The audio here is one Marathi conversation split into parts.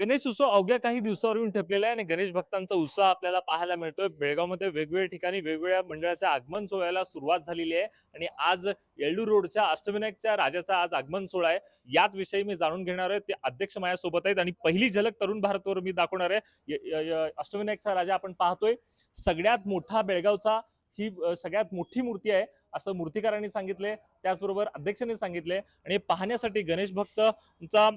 गणेश उत्सव अवघ्या काही दिवसावर येऊन ठेपलेला आहे आणि गणेश भक्तांचा उत्साह आपल्याला पाहायला मिळतोय. बेळगावमध्ये वेगवेगळ्या ठिकाणी वेगवेगळ्या मंडळाच्या आगमन सोहळ्याला सुरुवात झालेली आहे आणि आज येळ्ळूर रोडच्या अष्टविनायकच्या राजाचा आज आगमन सोहळा आहे. याच विषयी मी जाणून घेणार आहे. ते अध्यक्ष माझ्यासोबत आहेत आणि पहिली झलक तरुण भारतवर मी दाखवणार आहे. अष्टविनायकचा राजा आपण पाहतोय. सगळ्यात मोठा बेळगावचा ही सगळ्यात मोठी मूर्ती आहे असं मूर्तिकारांनी सांगितले त्याचबरोबर अध्यक्षांनी सांगितले आणि पाहण्यासाठी गणेश भक्तचा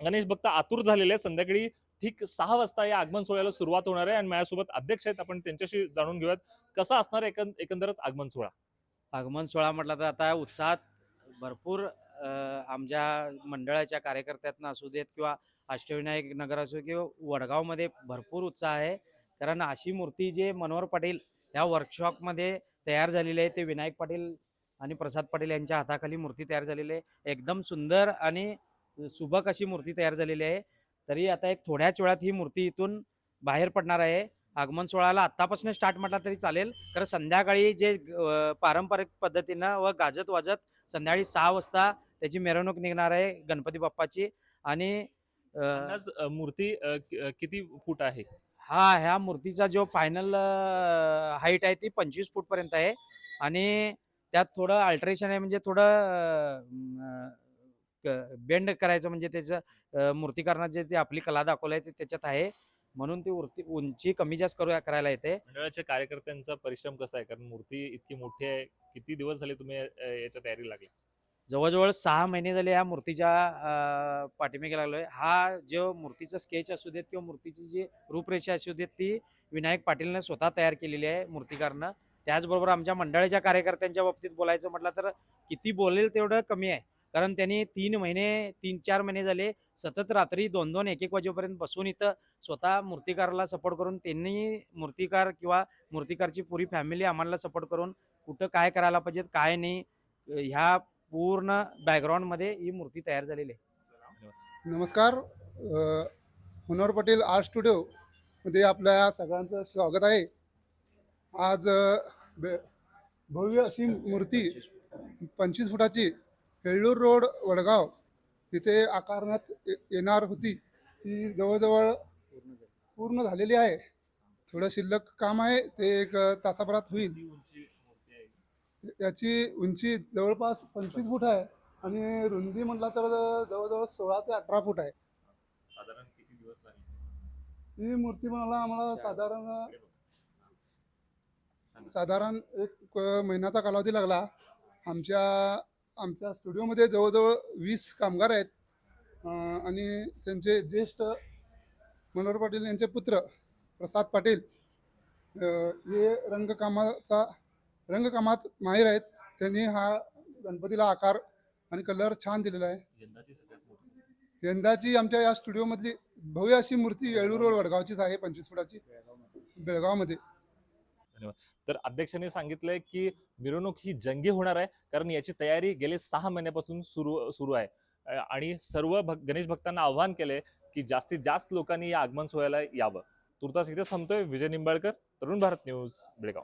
गणेश भक्त आतुर झालेले आहेत. संध्याकाळी ठीक सहा वाजता या आगमन सोहळ्याला सुरुवात होणार आहे आणि माझ्यासोबत अध्यक्ष आहेत. आपण त्यांच्याशी जाणून घेऊयात. कसा असणार आहे एकं- एकंदरच आगमन सोहळा? आगमन सोहळा म्हटला तर आता उत्साहात भरपूर आमच्या मंडळाच्या कार्यकर्त्यांना असू देत किंवा अष्टविनायक नगर असो किंवा वडगावमध्ये भरपूर उत्साह आहे. कारण अशी मूर्ती जे मनोहर पाटील ह्या वर्कशॉपमध्ये तयार झालेली आहे. ते विनायक पाटील आणि प्रसाद पाटील यांच्या हाताखाली मूर्ती तयार झालेली आहे. एकदम सुंदर आणि सुबक अशी मूर्ती तयार झालेली आहे. तरी आता एक थोड्याच वेळात ही मूर्ती इथून बाहेर पडणार आहे. आगमन सोहळ्याला आत्तापासून स्टार्ट म्हटला तरी चालेल. कारण संध्याकाळी जे पारंपरिक पद्धतीनं व गाजत वाजत संध्याकाळी सहा वाजता त्याची मिरवणूक निघणार आहे गणपती बाप्पाची. आणि मूर्ती किती फूट आहे? हा ह्या मूर्तीचा जो फायनल हाईट आहे ती पंचवीस फूट पर्यंत आहे. आणि त्यात थोडं अल्ट्रेशन आहे म्हणजे थोडं बेंड करायचं म्हणजे त्याचं मूर्तिकारणात जे ते आपली कला दाखवलं आहे ते त्याच्यात आहे. म्हणून ती उर्ती उंची कमी जास्त करू करायला येते. मंडळाच्या कार्यकर्त्यांचा परिश्रम कसा आहे? कारण मूर्ती इतकी मोठी आहे किती दिवस झाले तुम्ही याच्या तयारी लागल्या जवळजवळ सहा महिने झाले या मूर्तीच्या पाठीमागे लागलोय. हा जो मूर्तीचं स्केच असू देत किंवा मूर्तीची जी रूपरेषा असू देत ती विनायक पाटीलने स्वतः तयार केलेली आहे मूर्तिकारनं त्याचबरोबर आमच्या मंडळाच्या कार्यकर्त्यांच्या बाबतीत बोलायचं म्हटलं तर किती बोलेल तेवढं कमी आहे. कारण त्यांनी तीन महिने तीन चार महिने झाले सतत रात्री दोन दोन एक एक वाजेपर्यंत बसून इथं स्वतः मूर्तिकाराला सपोर्ट करून त्यांनी मूर्तिकार किंवा मूर्तिकारची पुरी फॅमिली आम्हाला सपोर्ट करून कुठं काय करायला पाहिजेत काय नाही ह्या पूर्ण बॅकग्राऊंडमध्ये ही मूर्ती तयार झालेली आहे. नमस्कार. अ, मनोहर पटेल आर्ट स्टुडिओमध्ये आपल्या सगळ्यांचं स्वागत आहे. आज बे- भव्य अशी मूर्ती पंचवीस फुटाची येळ्ळूर रोड वडगाव तिथे आकारण्यात येणार होती. ती जवळजवळ पूर्ण झालेली आहे. थोडं शिल्लक काम आहे. ते एक तासाभरात होईल. याची उंची जवळपास पंचवीस फूट आहे आणि रुंदी म्हटला तर जवळजवळ सोळा ते अठरा फूट आहे. ही मूर्ती बनायला आम्हाला साधारण साधारण एक महिन्याचा कालावधी लागला. आमच्या आमच्या स्टुडिओमध्ये जवळजवळ वीस कामगार आहेत. आणि त्यांचे ज्येष्ठ मनोहर पाटील यांचे पुत्र प्रसाद पाटील हे रंगकामाचा रंगकामात माहीर आहेत. त्यांनी हा गणपतीला आकार आणि कलर छान दिलेला आहे. यंदाची आमच्या या स्टुडिओमधली भव्य अशी मूर्ती येळूर रोड वडगावचीच आहे पंचवीस फुटाची. बेळगावमध्ये. तर अध्यक्षांनी सांगितलंय की मिरवणूक ही जंगी होणार आहे कारण याची तयारी गेले सहा महिन्यापासून सुरू सुरू आहे. आणि सर्व भक गणेश भक्तांना आव्हान केले की जास्तीत जास्त लोकांनी या आगमन सोहळ्याला यावं. तुर्तास इथे थांबतोय विजय निंबाळकर तरुण भारत न्यूज बेळगाव.